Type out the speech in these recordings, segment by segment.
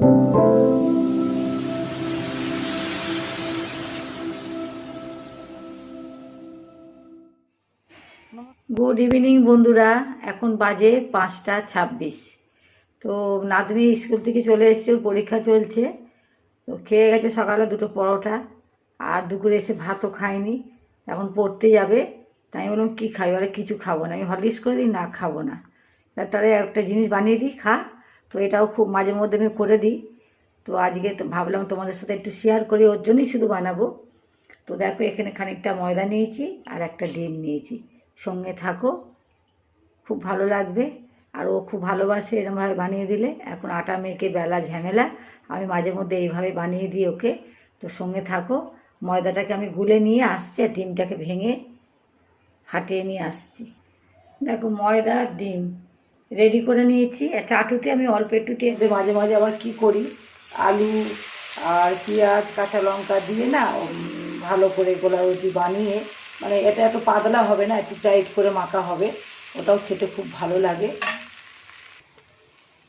Good evening বন্ধুরা, এখন বাজে পাঁচটা ছাব্বিশ। তো নাতনি স্কুল থেকে চলে এসছে পরীক্ষা চলছে। তো খেয়ে গেছে সকালে দুটো পরোটা, আর দুপুরে এসে ভাতও খায়নি এখন পড়তে যাবে তাই আমি বললাম, কী খাবি? আরে কিছু খাব না, আমি হরলিক্স করে দিই, না খাব না। তাহলে একটা জিনিস বানিয়ে দিই, খা। তো এটাও খুব মাঝে মধ্যে আমি করে দিই। তো আজকে তো ভাবলাম তোমাদের সাথে একটু শেয়ার করি, ওর জন্যই শুধু বানাবো। তো দেখো এখানে খানিকটা ময়দা নিয়েছি আর একটা ডিম নিয়েছি। সঙ্গে থাকো, খুব ভালো লাগবে। আর ও খুব ভালোবাসে এরমভাবে বানিয়ে দিলে। এখন আটা মেখে বেলা ঝামেলা, আমি মাঝে মধ্যে এইভাবে বানিয়ে দিই ওকে। তো সঙ্গে থাকো, ময়দাটাকে আমি গুলে নিয়ে আসছি আর ডিমটাকে ভেঙে ফাটিয়ে নিয়ে আসছি। দেখো ময়দা ডিম। রেডি করে নিয়েছি। চাটুতে আমি অল্প একটু তেল মাঝে মাঝে আবার কী করি? আলু আর পেঁয়াজ, কাঁচা লঙ্কা দিয়ে না ভালো করে গোলা রুটি বানিয়ে মানে এটা এত পাতলা হবে না, একটু টাইট করে মাখা হবে। ওটাও খেতে খুব ভালো লাগে।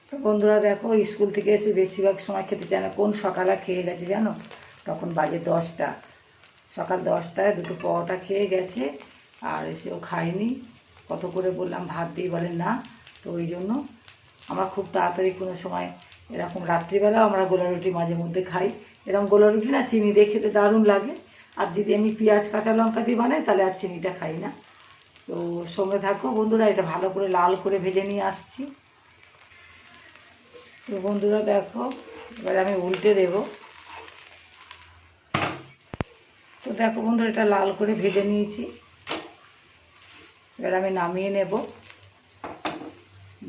তো বন্ধুরা দেখো, স্কুল থেকে এসে বেশিরভাগ সময় খেতে চায় না। কোন সকালে খেয়ে গেছে জানো? তখন বাজে দশটা। সকাল দশটায় দুটো পরোটা খেয়ে গেছে, আর এসেও খায়নি। কত করে বললাম, ভাত দিই বলে না। তো ওই জন্য আমরা খুব তাড়াতাড়ি কোনো সময় এরকম রাত্রিবেলাও আমরা গোলা রুটি মাঝে মধ্যে খাই। এরকম গোলা রুটি না চিনি দিয়ে খেতে দারুণ লাগে। আর যদি আমি পেঁয়াজ, কাঁচা লঙ্কা দিয়ে বানাই, তাহলে আর চিনিটা খাই না। তো সঙ্গে থাকো বন্ধুরা, এটা ভালো করে লাল করে ভেজে নিয়ে আসছি। তো বন্ধুরা দেখো, এবার আমি উল্টে দেব। তো দেখো বন্ধুরা, এটা লাল করে ভেজে নিয়েছি। এবার আমি নামিয়ে নেব।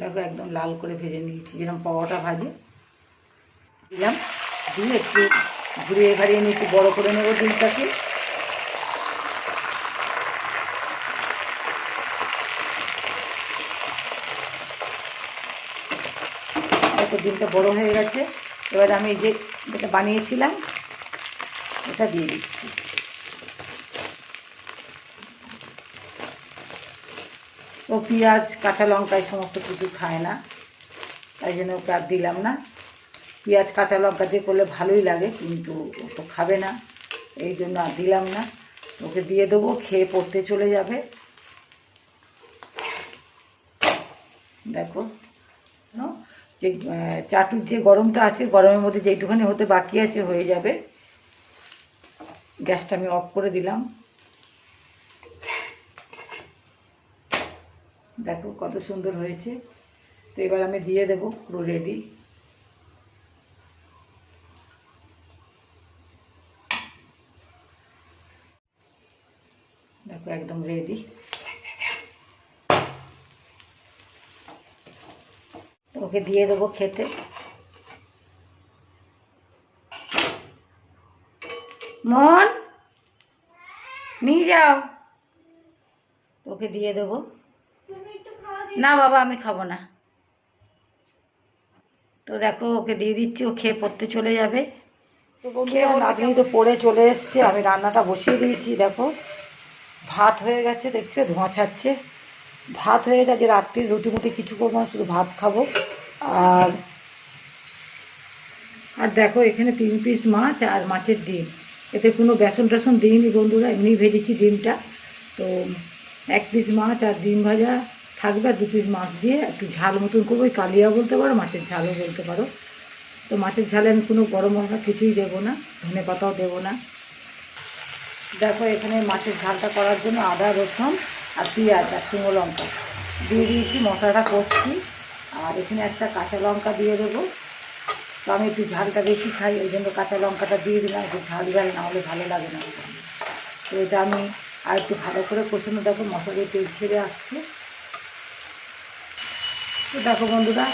দেখো একদম লাল করে ভেজে নিয়েছি, যেরকম পাওয়াটা ভাজে। দিলাম, দিয়ে একটু ঘুরিয়ে ঘাড়িয়ে নিয়ে একটু বড়ো করে নেব ডিমটাকে। দেখো ডিমটা বড়ো হয়ে গেছে। এবার আমি যে যেটা বানিয়েছিলাম এটা দিয়ে দিচ্ছি। পেঁয়াজ, কাঁচা লঙ্কা এই সমস্ত কিছু খায় না। তাই জন্য ওকে আর দিলাম না। পেঁয়াজ, কাঁচা লঙ্কা দিয়ে করলে ভালোই লাগে, কিন্তু ও তো খাবে না। এই জন্য আর দিলাম না। ওকে দিয়ে দেবো, খেয়ে পড়তে চলে যাবে। দেখো যে চাটুর যে গরমটা আছে, গরমের মধ্যে যেইটুখানি হতে বাকি আছে, হয়ে যাবে। গ্যাসটা আমি অফ করে দিলাম। দেখো কত সুন্দর হয়েছে। তো এবার আমি দিয়ে দেবো পুরো রেডি দেখো একদম রেডি ওকে দিয়ে দেবো খেতে। মন, নিয়ে যাও। ওকে দিয়ে দেবো। না বাবা আমি খাব না। তো দেখো ওকে দিয়ে দিচ্ছি ও খেয়ে পড়তে চলে যাবে। নাতনি তো পড়ে চলে এসছে আমি রান্নাটা বসিয়ে দিয়েছি দেখো। ভাত হয়ে গেছে দেখছ? ধোঁয়া ছাড়ছে। ভাত হয়ে গেছে রাত্রির রুটি মুটি কিছু করব না শুধু ভাত খাব। আর আর দেখো এখানে তিন পিস মাছ আর মাছের ডিম। এতে কোনো বেসন টেসন দিইনি বন্ধুরা এমনি ভেজেছি ডিমটা। তো এক পিস মাছ আর ডিম ভাজা থাকবে আর দু পিস মাছ দিয়ে একটু ঝাল মতন করব। ওই কালিয়া বলতে পারো, মাছের ঝালও বলতে পারো। তো মাছের ঝালে আমি কোনো গরম মশলা কিছুই দেবো না, ধনে পাতাও দেবো না। দেখো এখানে মাছের ঝালটা করার জন্য আদা, রসুন আর পেঁয়াজ আর শুকনো লঙ্কা দিয়ে দিয়েছি, মশলাটা কষছি। আর এখানে একটা কাঁচা লঙ্কা দিয়ে দেবো। তো আমি একটু ঝালটা বেশি খাই, ওই জন্য কাঁচা লঙ্কাটা দিয়ে দিলাম, একটু ঝাল ঝাল না হলে ভালো লাগে না। তো এটা আমি আর একটু ভালো করে কষানো, দেখো মশলা তেল ছেড়ে আসছে। তো দেখো বন্ধুরা,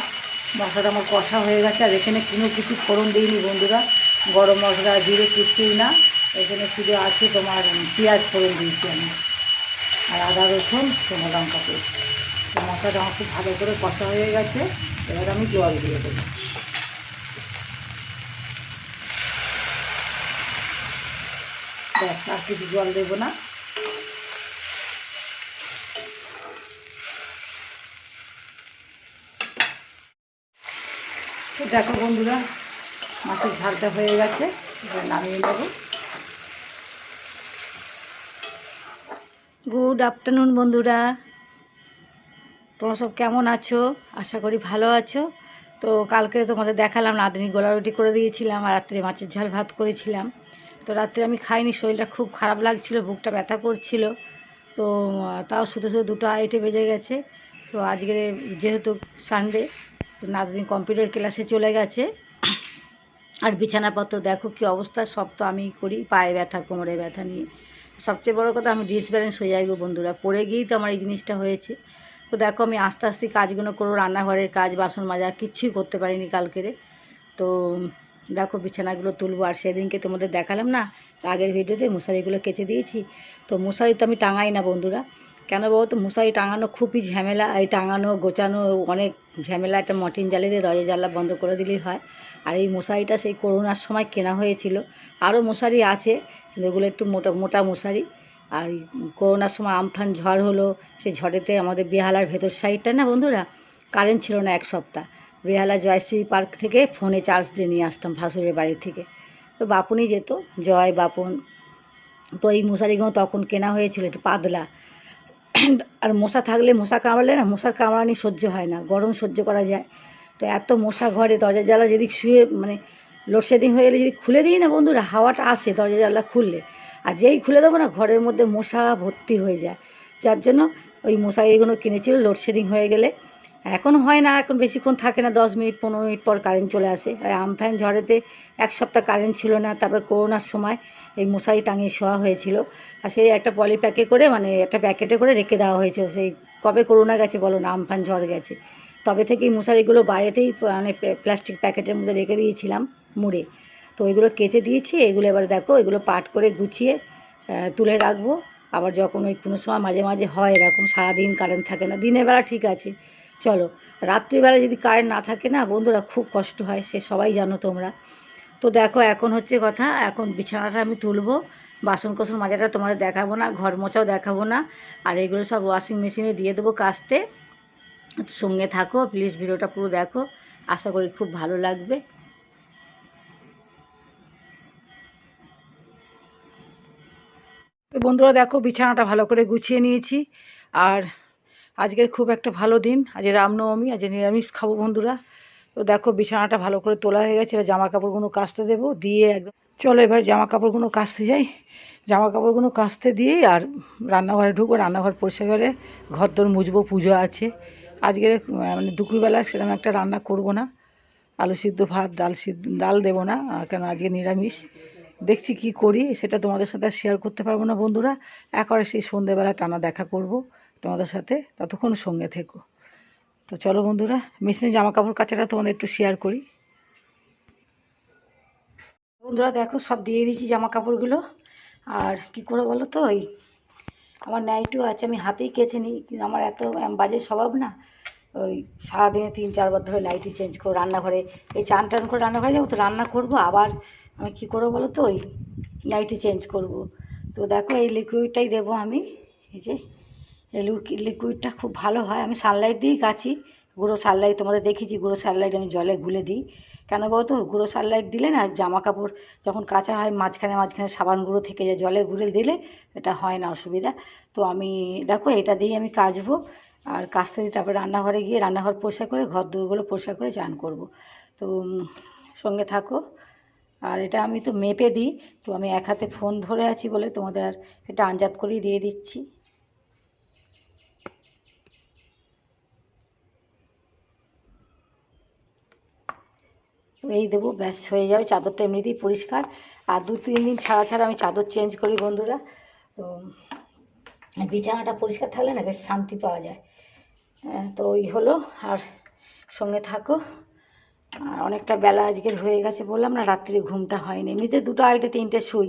মশলাটা আমার কষা হয়ে গেছে, আর এখানে কোনো কিছু ফোড়ন দিইনি বন্ধুরা। গরম মশলা, জিরে কিছুই না, এখানে শুধু আছে তোমার পেঁয়াজ ফোড়ন দিয়েছি আমি। আর আদা, রসুন, শুকনো লঙ্কা পেয়েছি তো মশলাটা আমার খুব ভালো করে কষা হয়ে গেছে, এবার আমি জল দিয়ে দেবো। ব্যাস, আর কিছু জল দেবো না। দেখো বন্ধুরা, মাছের ঝালটা হয়ে গেছে নামিয়ে নেব। গুড আফটারনুন বন্ধুরা। তোমরা সব কেমন আছো? আশা করি ভালো আছো। তো কালকে তোমাদের দেখালাম নাতনি গোলা রুটি করে দিয়েছিলাম আর রাত্রে মাছের ঝাল ভাত করেছিলাম। তো রাত্রে আমি খাইনি, শরীরটা খুব খারাপ লাগছিল, বুকটা ব্যথা করছিল। তো তাও শুধু শুধু দুটো আড়াইটে বেজে গেছে। তো আজকে যেহেতু সানডে নাতনি কম্পিউটার ক্লাসে চলে গেছে। আর বিছানাপত্র, দেখো কি অবস্থা, সব তো আমি করি, পায়ে ব্যথা, কোমরে ব্যথা নিয়ে। সবচেয়ে বড় কথা, আমি ডিসব্যালেন্স হয়ে যাই গো বন্ধুরা, পড়ে গিয়েই তো আমার এই জিনিসটা হয়েছে। তো দেখো, আমি আস্তে আস্তে কাজগুলো করব, রান্নাঘরের কাজ, বাসন মাজা কিচ্ছুই করতে পারিনি কালকেরে তো দেখো, বিছানাগুলো তুলবো, আর সেদিনকে তোমাদের দেখালাম না, আগের ভিডিওতে মশারিগুলো কেচে দিয়েছি। তো মশারি তো আমি টাঙাই না বন্ধুরা কেন বলো তো? মশারি টাঙানো খুবই ঝামেলা, এই টাঙানো, গোছানো, অনেক ঝামেলা। একটা মটিন জ্বালিয়ে দিয়ে দরজা জানলা বন্ধ করে দিলেই হয়। আর এই মশারিটা সেই করোনার সময় কেনা হয়েছিল। আরও মশারি আছে ওগুলো একটু মোটা মোটা মশারি। আর করোনার সময় আমফান ঝড় হলো, সেই ঝড়েতে আমাদের বেহালার ভেতর সাইডটা না বন্ধুরা? কারেন্ট ছিল না এক সপ্তাহ। বেহালা জয়শ্রী পার্ক থেকে ফোনে চার্জ দিয়ে নিয়ে আসতাম ভাসুরের বাড়ি থেকে। তো বাপুনই যেত, জয় বাপন। তো এই মশারিগুলো তখন কেনা হয়েছিল একটু পাতলা। আর মশা থাকলে মশা কামড়ালে না, মশার কামড়ানি সহ্য হয় না, গরম সহ্য করা যায়। তো এত মশা ঘরে, দরজা জ্বালা যদি শুয়ে মানে লোডশেডিং হয়ে গেলে যদি খুলে দিই না বন্ধুরা, হাওয়াটা আসে দরজা জানলা খুললে। আর যেই খুলে দেবো না, ঘরের মধ্যে মশা ভর্তি হয়ে যায়। যার জন্য ওই মশারিগুলো কিনেছিল, লোডশেডিং হয়ে গেলে। এখন হয় না, এখন বেশিক্ষণ থাকে না, দশ মিনিট, পনেরো মিনিট পর কারেন্ট চলে আসে। আর আমফান ঝড়েতে এক সপ্তাহ কারেন্ট ছিল না, তারপর করোনার সময় এই মশারি টাঙিয়ে শোয়া হয়েছিল। আর সেই একটা পলি প্যাকে করে মানে একটা প্যাকেটে করে রেখে দেওয়া হয়েছিল। সেই কবে করোনা গেছে বলো না আমফান ঝড় গেছে। তবে থেকেই মশারিগুলো বাইরেতেই মানে প্লাস্টিক প্যাকেটের মধ্যে রেখে দিয়েছিলাম মুড়ে। তো ওইগুলো কেচে দিয়েছি, এগুলো এবার দেখো, এগুলো পাট করে গুছিয়ে তুলে রাখব। আবার যখন ওই কোনো সময় মাঝে মাঝে হয় এরকম, সারাদিন কারেন্ট থাকে না, দিনের বেলা ঠিক আছে। চলো রাত্রিবেলা যদি কারেন্ট না থাকে না, বন্ধুরা খুব কষ্ট হয়, সে সবাই জানো তোমরা। তো দেখো, এখন হচ্ছে কথা, এখন বিছানাটা আমি তুলবো বাসন কোসন মাজাটা তোমাদের দেখাবো না, ঘর মোছাও দেখাবো না, আর এগুলো সব ওয়াশিং মেশিনে দিয়ে দেবো কাচতে সঙ্গে থাকো প্লিজ ভিডিওটা পুরো দেখো, আশা করি খুব ভালো লাগবে। বন্ধুরা দেখো, বিছানাটা ভালো করে গুছিয়ে নিয়েছি, আর আজকের খুব একটা ভালো দিন। আজ রামনবমী, আজ নিরামিষ খাব বন্ধুরা। তো দেখো, বিছানাটা ভালো করে তোলা হয়ে গেছে, এবার জামা কাপড়গুলো কাচতে দেবো। দিয়ে একদম চলো এবার জামা কাপড়গুলো কাচতে যাই। জামা কাপড়গুলো কাচতে দিয়েই আর রান্নাঘরে ঢুকবো, রান্নাঘর পরিষ্কার করে ঘর দর মুছবো, পুজো আছে। আজকের মানে দুপুরবেলা সেরকম একটা রান্না করব না। আলু সিদ্ধ ভাত, ডাল সিদ্ধ ডাল দেবো না কেন আজকে নিরামিষ। দেখছি কি করি, সেটা তোমাদের সাথে শেয়ার করতে পারব না বন্ধুরা। একবারে সেই সন্ধেবেলা টানা দেখা করব। তোমাদের সাথে ততক্ষণ সঙ্গে থেকো। তো চলো বন্ধুরা মেশিনে জামা কাপড় কাচাটা তোমাদের একটু শেয়ার করি। বন্ধুরা, দেখো, সব দিয়ে দিয়েছি জামা কাপড়গুলো আর কি করে বলো তো, ওই আমার নাইটও আছে, আমি হাতেই কেচে নিই, কিন্তু আমার এত বাজে স্বভাব না। ওই সারাদিনে তিন, চারবার ধরে নাইটি চেঞ্জ করো রান্নাঘরে, এই চান টান করে রান্নাঘরে যাব তো রান্না করব, আবার আমি কী করব বলো তো, ওই নাইটি চেঞ্জ করব। তো দেখো, এই লিকুইডটাই দেবো আমি, এই যে। এই লিকু- লিকুইডটা খুব ভালো হয়। আমি সানলাইট দিয়েই কাচি। গুঁড়ো সানলাইট তোমাদের দেখেছি গুঁড়ো সানলাইট আমি জলে গুলে দিই। কেন বলতো? গুঁড়ো সানলাইট দিলে না জামা কাপড় যখন কাঁচা হয়, মাঝখানে মাঝখানে সাবান গুঁড়ো থেকে যায়। জলে গুলে দিলে এটা হয় না অসুবিধা। তো আমি, দেখো এটা দিয়েই আমি কাচবো। আর কাচতে দিই তারপরে রান্নাঘরে গিয়ে রান্নাঘর পরিষ্কার করে ঘর দুয়ারগুলো পরিষ্কার করে চান করব। তো সঙ্গে থাকো। আর এটা আমি তো মেপে দিই। তো আমি এক হাতে ফোন ধরে আছি বলে তোমাদের আর এটা আঞ্জাত করেই দিয়ে দিচ্ছি। এই দেবো ব্যাস হয়ে যাবে। চাদরটা এমনিতেই পরিষ্কার। আর দু তিন দিন ছাড়া ছাড়া আমি চাদর চেঞ্জ করি বন্ধুরা। তো বিছানাটা পরিষ্কার থাকলে না বেশ শান্তি পাওয়া যায়। আহ, তো ওই হলো। আর সঙ্গে থাকো। আর অনেকটা বেলা আজকের হয়ে গেছে বললাম না রাত্রে ঘুমটা হয়নি। এমনিতে দুটো আড়াইটে তিনটে শুই।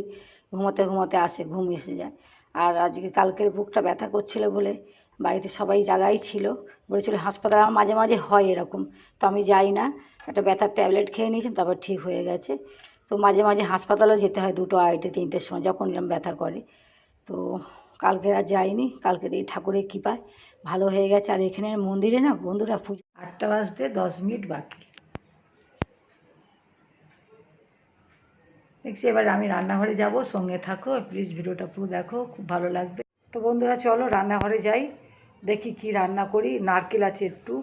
ঘুমোতে ঘুমোতে আসে ঘুম এসে যায়। আর আজকে কালকের বুকটা ব্যথা করছিল বলে বাড়িতে সবাই জায়গায় ছিল। বলেছিল হাসপাতালে আমার মাঝে মাঝে হয় এরকম। তো আমি যাই না। একটা ব্যথার ট্যাবলেট খেয়ে নিয়েছেন, তারপর ঠিক হয়ে গেছে। তো মাঝে মাঝে হাসপাতালেও যেতে হয় দুটো আড়াইটে, তিনটের সময়, যখন ব্যথা করে। তো কালকে আর যাইনি, কালকে এই ঠাকুরের কৃপায় ভালো হয়ে গেছে। আর এখানের মন্দিরে না বন্ধুরা পুজো আটটা বাজতে দশ মিনিট বাকি। দেখছি এবার আমি রান্নাঘরে যাব, সঙ্গে থাকো প্লিজ ভিডিওটা পুরো দেখো, খুব ভালো লাগবে। তো বন্ধুরা চলো রান্নাঘরে যাই, দেখি কি রান্না করি, নারকেল আছে একটু।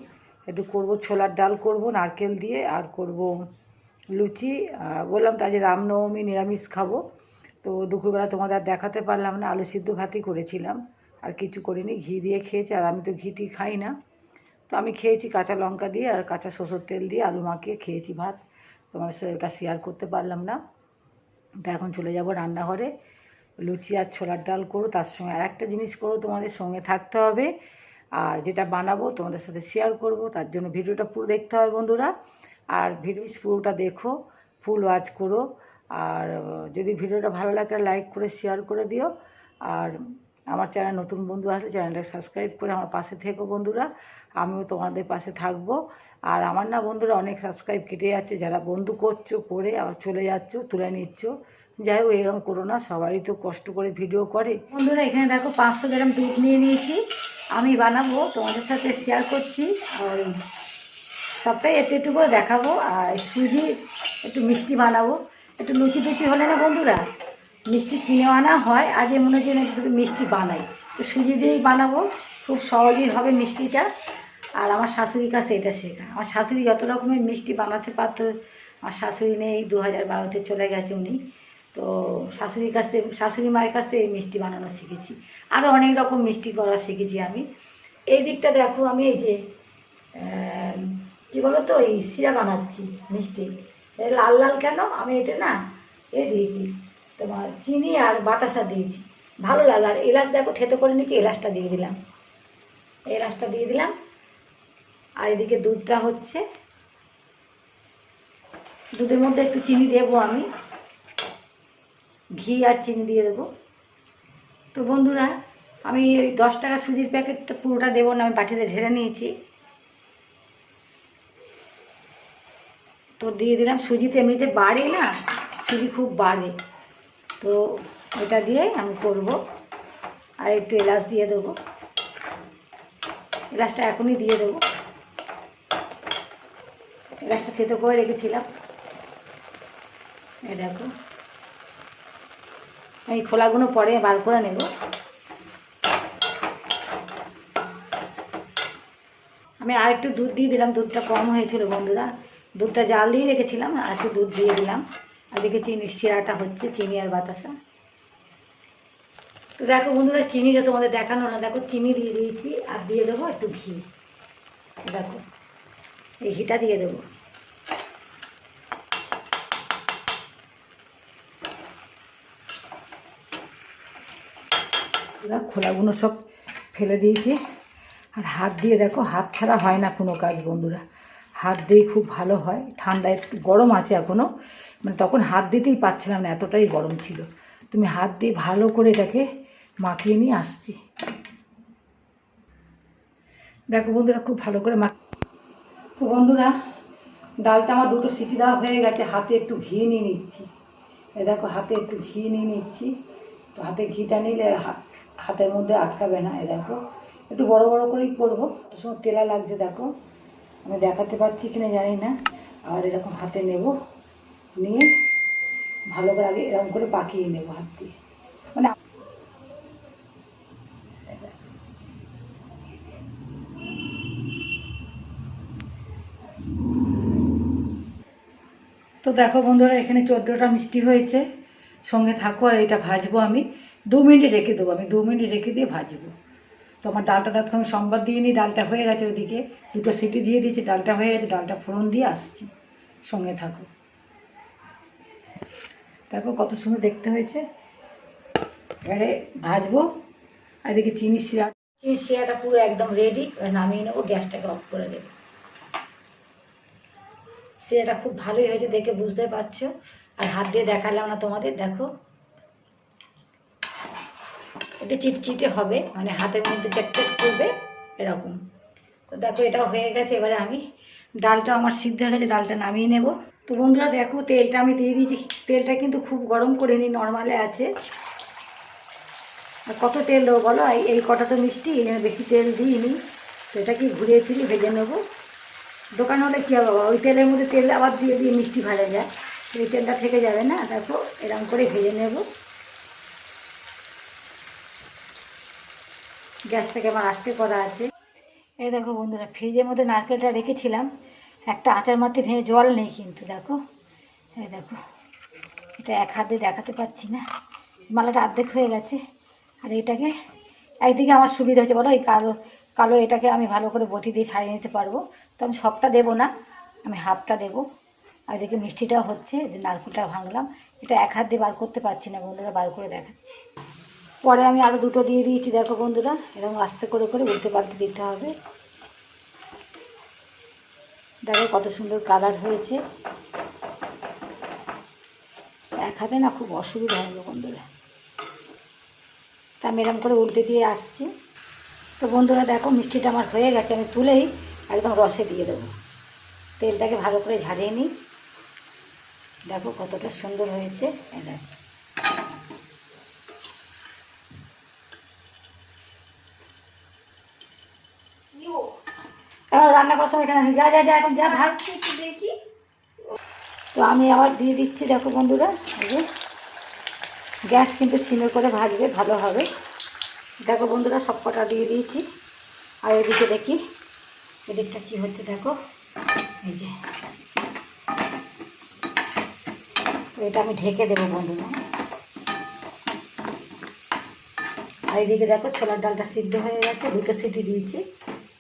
একটু করব, ছোলার ডাল করব, নারকেল দিয়ে আর করব লুচি। আর বললাম তো আজ রামনবমী, নিরামিষ খাব। তো দুপুরবেলা তোমাদের দেখাতে পারলাম না, আলু সিদ্ধ ভাতই করেছিলাম। আর কিছু করিনি, ঘি দিয়ে খেয়েছি, আর আমি তো ঘিটি খাই না। তো আমি খেয়েছি কাঁচা লঙ্কা দিয়ে আর কাঁচা সরষের তেল দিয়ে আলু মাখিয়ে খেয়েছি ভাত। তোমার সাথে ওটা শেয়ার করতে পারলাম না। তো এখন চলে যাব রান্নাঘরে। লুচি আর ছোলার ডাল করো তার সঙ্গে আর একটা জিনিস করো তোমাদের সঙ্গে থাকতে হবে। আর যেটা বানাবো তোমাদের সাথে শেয়ার করব, তার জন্য ভিডিওটা পুরো দেখতে হবে বন্ধুরা। আর ভিডিও পুরোটা দেখো ফুল ওয়াচ করো। আর যদি ভিডিওটা ভালো লাগে লাইক করে শেয়ার করে দিও। আর আমার চ্যানেল নতুন বন্ধু আসলে চ্যানেলটা সাবস্ক্রাইব করে আমার পাশে থেকো বন্ধুরা। আমিও তোমাদের পাশে থাকব। আর আমার না বন্ধুরা অনেক সাবস্ক্রাইব কেটে যাচ্ছে, যারা বন্ধু করছ, করে আবার চলে যাচ্ছ, তুলে নিচ্ছ। যাই হোক, এরকম করো না, সবারই তো কষ্ট করে ভিডিও করে। বন্ধুরা, এখানে দেখো পাঁচশো গ্রাম দুধ নিয়ে নিয়েছি। আমি বানাবো, তোমাদের সাথে শেয়ার করছি। আর সবটাই একটু একটু করে দেখাবো, আর সুজি একটু মিষ্টি বানাবো। একটু লুচি টুচি হলে না বন্ধুরা, মিষ্টি কিনে আনা হয়, আজ মনে হচ্ছে একটু মিষ্টি বানাই। তো সুজি দিয়েই বানাবো, খুব সহজেই হবে মিষ্টিটা। আর আমার শাশুড়ির কাছে এটা শেখা। আমার শাশুড়ি যত রকমের মিষ্টি বানাতে পারতো, আমার শাশুড়ি নেই, দু হাজার বারোতে চলে গেছে উনি। তো শাশুড়ির কাছ থেকে, শাশুড়ি মায়ের কাছ থেকে এই মিষ্টি বানানো শিখেছি। আরও অনেক রকম মিষ্টি করা শিখেছি আমি। এই দিকটা দেখো, আমি এই যে কি বলো তো এই শিরা বানাচ্ছি মিষ্টি। লাল লাল কেন? আমি এটা না, এ দিয়েছি, তোমার চিনি আর বাতাসা দিয়েছি। ভালো লাগে আর এলাচ দেখো, থেতো করে নিচ্ছি এলাচটা দিয়ে দিলাম। এলাচটা দিয়ে দিলাম। আর এদিকে দুধটা হচ্ছে। দুধের মধ্যে একটু চিনি দেবো আমি। ঘি আর চিনি দিয়ে দেবো। তো বন্ধুরা, আমি ওই দশ টাকা সুজির প্যাকেটটা পুরোটা দেবো না, আমি বাটিতে ঢেলে নিয়েছি। তো দিয়ে দিলাম সুজিতে এমনিতে বাড়ে না, সুজি খুব বাড়ে। তো এটা দিয়ে আমি করব, আর একটু এলাচ দিয়ে দেবো। এলাচটা এখনই দিয়ে দেবো। এলাচটা খেতে করে রেখেছিলাম। এই দেখো। আমি খোলাগুলো পরে বার করে নেব। আমি আর একটু দুধ দিয়ে দিলাম, দুধটা কম হয়েছিল বন্ধুরা। দুধটা জাল দিয়ে রেখেছিলাম, আর একটু দুধ দিয়ে দিলাম। আর দেখে চিনি শিরাটা হচ্ছে, চিনি আর বাতাসা। তো দেখো বন্ধুরা, চিনিটা তোমাদের দেখানো না। দেখো, চিনি দিয়ে দিয়েছি, আর দিয়ে দেবো একটু ঘি। দেখো, এই ঘিটা দিয়ে দেবো। পুরো খোলাগুলো সব ফেলে দিয়েছি। আর হাত দিয়ে দেখো, হাত ছাড়া হয় না কোনো কাজ বন্ধুরা। হাত দিয়ে খুব ভালো হয়। ঠান্ডা একটু গরম আছে এখনও মানে তখন হাত দিতেই পারছিলাম না, এতটাই গরম ছিল। তুমি হাত দিয়ে ভালো করে এটাকে মাখিয়ে নিয়ে আসছি। দেখো বন্ধুরা, খুব ভালো করে মাখ তো বন্ধুরা, ডালটা আমার দুটো সিটি দেওয়া হয়ে গেছে। হাতে একটু ঘি নিয়ে নিচ্ছি। এ দেখো, হাতে একটু ঘি নিয়ে নিচ্ছি। তো হাতে ঘিটা নিলে হাত হাতের মধ্যে আটকাবে না, এ দেখো। একটু বড় বড় করেই করব। সময় তেলা লাগছে, দেখো। আমি দেখাতে পারছি কিনা জানি না। আর এরকম হাতে নেব, নিয়ে ভালো করে আগে এরকম করে পাকিয়ে নেব হাত দিয়ে। মানে তো দেখো বন্ধুরা, এখানে চোদ্দোটা মিষ্টি হয়েছে। সঙ্গে থাকো আর এটা ভাজবো আমি। দু মিনিট রেখে দেবো, আমি দু মিনিট রেখে দিয়ে ভাজবো। তো আমার ডালটা তৎক্ষণ সম্বাদ দিয়ে নিই ডালটা হয়ে গেছে ওইদিকে। দুটো সিটি দিয়ে দিয়েছি, ডালটা হয়ে গেছে, ডালটা ফোড়ন দিয়ে আসছি। সঙ্গে থাকো। দেখো কত সুন্দর দেখতে হয়েছে। এবারে ভাজবো। আর এদিকে চিনি শিরা, চিনি শিরাটা পুরো একদম রেডি নামিয়ে নেব, গ্যাসটাকে অফ করে দেবো। সিরাটা খুব ভালোই হয়েছে দেখে বুঝতে পারছ। আর হাত দিয়ে দেখালাম না তোমাদের, দেখো। একটু চিটচিটে হবে মানে হাতের মধ্যে চেটচেট করবে, এরকম। তো দেখো এটাও হয়ে গেছে, এবারে আমি ডালটা আমার সিদ্ধ হয়ে গেছে, ডালটা নামিয়ে নেব। তো বন্ধুরা দেখো, তেলটা আমি দিয়ে দিয়েছি। তেলটা কিন্তু খুব গরম করে নিই, নর্মালে আছে। আর কত তেল দেবো বলো? এই কটা তো মিষ্টি বেশি তেল দিইনি। তো এটা কি ঘুরিয়ে ফিরিয়ে ভেজে নেব? দোকান হলে কী হবে ওই তেলের মধ্যে তেল আবার দিয়ে দিয়ে মিষ্টি ভাজা যায়। এই তেলটা থেকে যাবে না, দেখো, এরকম করে ভেজে নেব। গ্যাসটাকে আমার আস্তে করা আছে। এই দেখো বন্ধুরা, ফ্রিজের মধ্যে নারকেলটা রেখেছিলাম। একটা আচার মারতে ভেঙে জল নেই কিন্তু, দেখো। এই দেখো, এটা এক হাতে দেখাতে পাচ্ছি না। মালাটা অর্ধেক হয়ে গেছে। আর এটাকে একদিকে আমার সুবিধা হচ্ছে বলো এই কালো কালো এটাকে আমি ভালো করে বটি দিয়ে ছাড়িয়ে নিতে পারব। তো আমি সবটা দেবো না, আমি হাফটা দেবো। আর এদিকে মিষ্টিটাও হচ্ছে যে নারকেলটা ভাঙলাম। এটা এক হাত দিয়ে বার করতে পারছি না বন্ধুরা, বার করে দেখাচ্ছি। পরে আমি আরও দুটো দিয়ে দিয়েছি, দেখো বন্ধুরা, এরকম আস্তে করে করে উল্টে পাল্টে দিতে হবে। দেখো কত সুন্দর কালার হয়েছে। এক হাতে না খুব অসুবিধা হলো বন্ধুরা। তা আমি এরকম করে উল্টে দিয়ে আসছি। তো বন্ধুরা দেখো, মিষ্টিটা আমার হয়ে গেছে, আমি তুলেই একদম রসে দিয়ে দেবো। তেলটাকে ভালো করে ঝারিয়ে নিই। দেখো কতটা সুন্দর হয়েছে, এই রান্না করার সময় এখানে যা যা যা এখন যা ভাগ। দেখি। তো আমি আবার দিয়ে দিচ্ছি দেখো বন্ধুরা যে। গ্যাস কিন্তু সিমে করে ভাজবে ভালো হবে। দেখো বন্ধুরা সব কটা দিয়ে দিয়েছি। আর এদিকে দেখি এদিকটা কী হচ্ছে দেখো। এই যে। এটা আমি ঢেকে দেবো বন্ধুরা। আর এদিকে দেখো ছোলার ডালটা সিদ্ধ হয়ে গেছে দুটো সিটি দিয়েছি।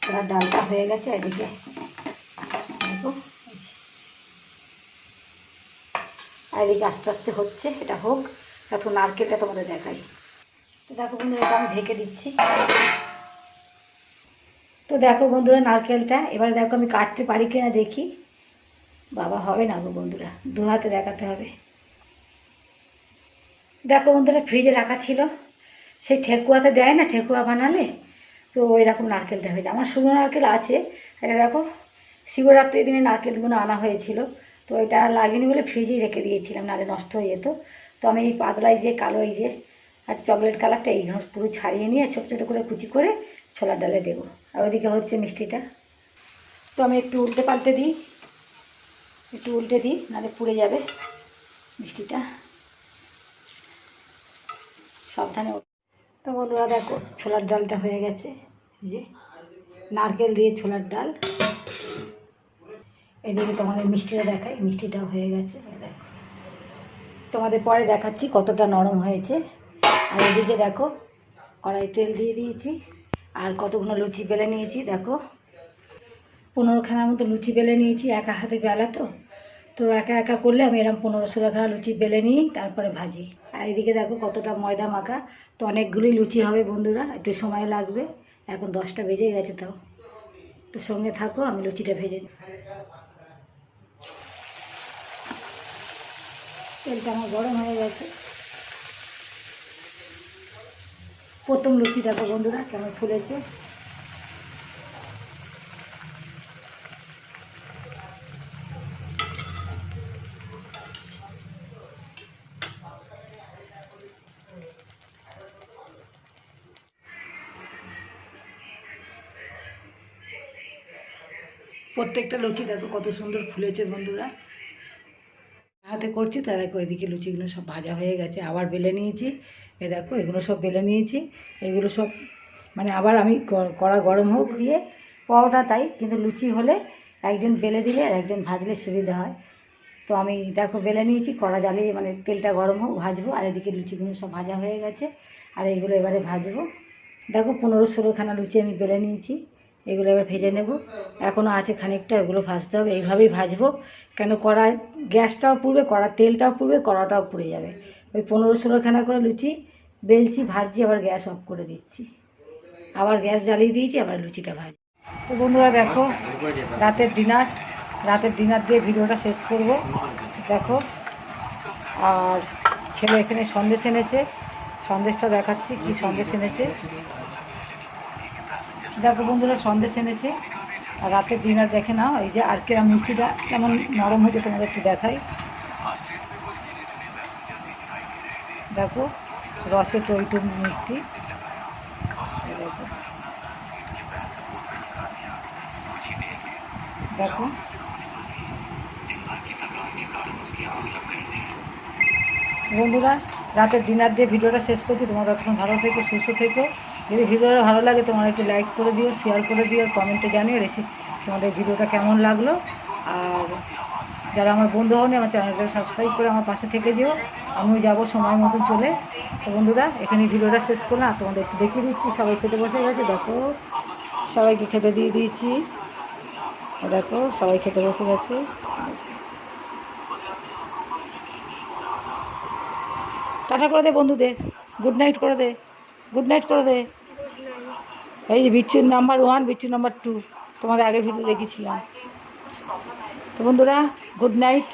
ছোলার ডালটা হয়ে গেছে, এদিকে এদিকে আস্তে আস্তে হচ্ছে, এটা হোক তারপর নারকেলটা তোমাদের দেখাই। তো দেখো বন্ধুরা, এটা আমি ঢেকে দিচ্ছি। তো দেখো বন্ধুরা, নারকেলটা, এবার দেখো আমি কাটতে পারি কিনা দেখি। বাবা, হবে না গো বন্ধুরা, দু হাতে দেখাতে হবে। দেখো বন্ধুরা, ফ্রিজে রাখা ছিল। সেই ঠেকুয়াতে দেয় না, ঠেকুয়া বানালে? তো ওই রকম নারকেলটা হয়েছে। আমার শুকনো নারকেল আছে। এটা দেখো, শিবরাত্রির দিনে নারকেলগুলো আনা হয়েছিল। তো এটা লাগেনি বলে ফ্রিজেই রেখে দিয়েছিলাম, নাহলে নষ্ট হয়ে যেত। তো আমি এই পাতলা এই যে কালো এই যে, আর চকলেট কালারটা এই পুরো ছাড়িয়ে নিয়ে ছোটো ছোটো করে কুচি করে ছোলার ডালে দেবো। আর ওইদিকে হচ্ছে মিষ্টিটা। তো আমি একটু উল্টে পাল্টে দিই। একটু উল্টে দিই, নাহলে পুড়ে যাবে মিষ্টিটা। সাবধানে তো বন্ধুরা দেখো, ছোলার ডালটা হয়ে গেছে। যে নারকেল দিয়ে ছোলার ডাল। এদিকে তোমাদের মিষ্টিটা দেখাই, মিষ্টিটাও হয়ে গেছে দেখো। তোমাদের পরে দেখাচ্ছি কতটা নরম হয়েছে। আর এদিকে দেখো কড়াই তেল দিয়ে দিয়েছি, আর কতগুলো লুচি বেলে নিয়েছি, দেখো। পনেরোখানার মতো লুচি বেলে নিয়েছি, একা হাতে বেলা তো। তো একা একা করলে আমি এরকম পনেরো ষোলোখানা লুচি বেলে নিই, তারপরে ভাজি। আর এদিকে দেখো কতটা ময়দা মাখা তো অনেকগুলোই লুচি হবে বন্ধুরা, একটু সময় লাগবে। এখন দশটা বেজে গেছে তাও। তো সঙ্গে থাকো, আমি লুচিটা ভেজে নিই। তেলটা আমার গরম হয়ে গেছে। প্রথম লুচি দেখো বন্ধুরা, কেমন ফুলেছে। প্রত্যেকটা লুচি দেখো, কত সুন্দর ফুলেছে বন্ধুরা। হাতে করছি, তা দেখো এদিকে লুচিগুলো সব ভাজা হয়ে গেছে, আবার বেলে নিয়েছি। এ দেখো, এগুলো সব বেলে নিয়েছি। এগুলো সব মানে আবার আমি কড়া গরম হোক দিয়ে পাওয়াটা তাই, কিন্তু লুচি হলে একজন বেলে দিলে আর একজন ভাজলে সুবিধা হয়। তো আমি দেখো বেলে নিয়েছি, কড়া জ্বালিয়ে মানে তেলটা গরম হোক, ভাজবো, আর এদিকে লুচিগুলো সব ভাজা হয়ে গেছে। আর এইগুলো এবারে ভাজবো। দেখো পনেরো ষোলোখানা লুচি আমি বেলে নিয়েছি। এগুলো এবার ভেজে নেব। এখনও আছে খানিকটা, এগুলো ভাজতে হবে। এইভাবেই ভাজবো। কেন কড়ায় গ্যাসটাও পুড়বে, কড়ার তেলটাও পুড়বে, কড়াটাও পুড়ে যাবে। ওই পনেরো ষোলোখানা করে লুচি বেলছি, ভাজছি, আবার গ্যাস অফ করে দিচ্ছি। আবার গ্যাস জ্বালিয়ে দিয়েছি, আবার লুচিটা ভাজি। তো বন্ধুরা দেখো, রাতের ডিনার। রাতের ডিনার দিয়ে ভিডিওটা শেষ করব। দেখো, আর ছেলে এখানে সন্দেশ এনেছে। সন্দেশটা দেখাচ্ছি, কি সন্দেশ এনেছে। দেখো বন্ধুরা সন্দেশ এনেছে। আর রাতের ডিনার দেখে নাও, এই যে আর কেমন মিষ্টিটা কেমন নরম হয়েছে, তোমাদের একটু দেখাই। দেখো রসে টইটুম মিষ্টি। দেখো। বন্ধুরা, রাতের ডিনার দিয়ে ভিডিওটা শেষ করছি। তোমরা তখন ভালো থেকো, সুস্থ থেকো। যদি ভিডিওটা ভালো লাগে তোমরা একটু লাইক করে দিও শেয়ার করে দিও কমেন্টে জানিও রেসি তোমাদের ভিডিওটা কেমন লাগল। আর যারা আমার বন্ধু হন আমার চ্যানেলটা সাবস্ক্রাইব করে আমার পাশে থেকে যেও। আমিও যাব সময় মতন চলে। তো বন্ধুরা এখানে ভিডিওটা শেষ করলাম। তোমাদের একটু দেখিয়ে দিচ্ছি, সবাই খেতে বসে গেছে, দেখো। সবাইকে খেতে দিয়ে দিয়েছি। দেখো, সবাই খেতে বসে গেছে। টাটা করে দে বন্ধুদের। গুড নাইট করে দে। গুড নাইট করে দে। এই যে বিচ্ছু নাম্বার ওয়ান বিচ্ছু নাম্বার টু তোমাদের আগের ভিডিও দেখেছিলাম। তো বন্ধুরা গুড নাইট